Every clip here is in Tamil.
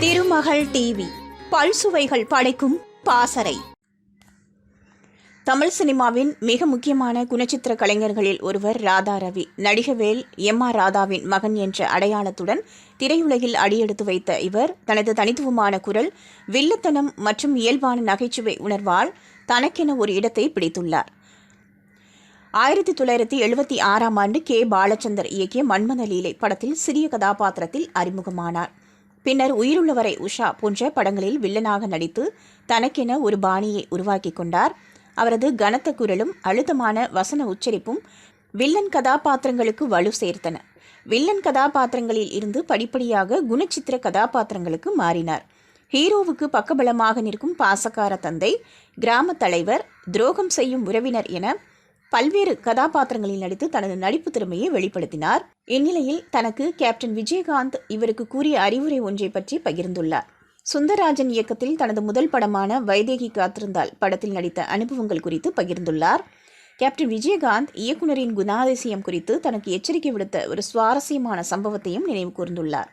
திருமகள் டிவி. பல்சுவைகள் படைக்கும் பாசறை. தமிழ் சினிமாவின் மிக முக்கியமான குணச்சித்திர கலைஞர்களில் ஒருவர் ராதா ரவி. நடிகவேல் எம் ஆர் ராதாவின் மகன் என்ற அடையாளத்துடன் திரையுலகில் அடியெடுத்து வைத்த இவர் தனது தனித்துவமான குரல் வில்லத்தனம் மற்றும் இயல்பான நகைச்சுவை உணர்வால் தனக்கென ஒரு இடத்தை பிடித்துள்ளார். ஆயிரத்தி தொள்ளாயிரத்தி எழுபத்தி ஆறாம் ஆண்டு கே. பாலச்சந்தர் இயக்கிய மன்மத லீலை படத்தில் சிறிய கதாபாத்திரத்தில் அறிமுகமானார். பின்னர் உயிருள்ளவரை உஷா போன்ற படங்களில் வில்லனாக நடித்து தனக்கென ஒரு பாணியை உருவாக்கி கொண்டார். அவரது கனத்த குரலும் அழுத்தமான வசன உச்சரிப்பும் வில்லன் கதாபாத்திரங்களுக்கு வலு சேர்த்தன. வில்லன் கதாபாத்திரங்களில் இருந்து படிப்படியாக குணச்சித்திர கதாபாத்திரங்களுக்கு மாறினார். ஹீரோவுக்கு பக்கபலமாக நிற்கும் பாசக்கார தந்தை கிராம தலைவர் துரோகம் செய்யும் உறவினர் என பல்வேறு கதாபாத்திரங்களில் நடித்து தனது நடிப்பு திறமையை வெளிப்படுத்தினார். இந்நிலையில் தனக்கு கேப்டன் விஜயகாந்த் இவருக்கு கூறிய அறிவுரை ஒன்றை பற்றி பகிர்ந்துள்ளார். சுந்தரராஜன் இயக்கத்தில் தனது முதல் படமான வைதேகி காத்திருந்தால் படத்தில் நடித்த அனுபவங்கள் குறித்து பகிர்ந்துள்ளார். கேப்டன் விஜயகாந்த் இயக்குனரின் குணாதிசயம் குறித்து தனக்கு எச்சரிக்கை விடுத்த ஒரு சுவாரஸ்யமான சம்பவத்தையும் நினைவு கூர்ந்துள்ளார்.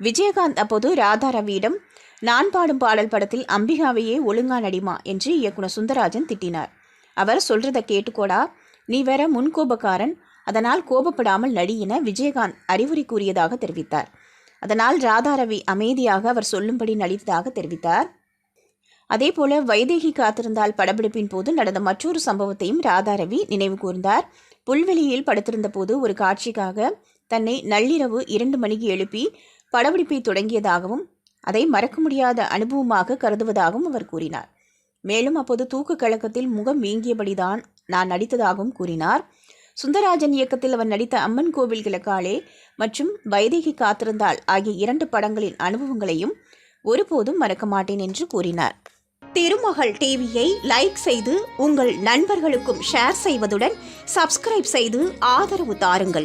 விஜயகாந்த் அப்போது ராதா ரவியிடம் நான் பாடும் பாடல் படத்தில் அம்பிகாவையே ஒழுங்கா நடிமா? என்று இயக்குனர் சுந்தரராஜன் திட்டினார். அவர் சொல்றத கேட்டுக்கோடா. நீ வேற முன்கோபக்காரன். அதனால் கோபப்படாமல் நடி என விஜயகாந்த் அறிவுரை கூறியதாக தெரிவித்தார். அதனால் ராதாரவி அமைதியாக அவர் சொல்லும்படி நடித்ததாக தெரிவித்தார். அதேபோல வைதேகி காத்திருந்தால் படப்பிடிப்பின் போது நடந்த மற்றொரு சம்பவத்தையும் ராதாரவி நினைவு கூர்ந்தார். புல்வெளியில் படுத்திருந்த போது ஒரு காட்சிக்காக தன்னை நள்ளிரவு இரண்டு மணிக்கு எழுப்பி படப்பிடிப்பை தொடங்கியதாகவும் அதை மறக்க முடியாத அனுபவமாக கருதுவதாகவும் அவர் கூறினார். மேலும் அப்போது தூக்கு கழகத்தில் முகம் வீங்கியபடிதான் நான் நடித்ததாகவும் கூறினார். சுந்தரராஜன் இயக்கத்தில் அவர் நடித்த அம்மன் கோவில் கிழக்காலே மற்றும் வைதேகி காத்திருந்தால் ஆகிய இரண்டு படங்களின் அனுபவங்களையும் ஒருபோதும் மறக்க மாட்டேன் என்று கூறினார். திருமகள் டிவியை லைக் செய்து உங்கள் நண்பர்களுக்கும் ஷேர் செய்வதுடன் சப்ஸ்கிரைப் செய்து ஆதரவு தாருங்கள்.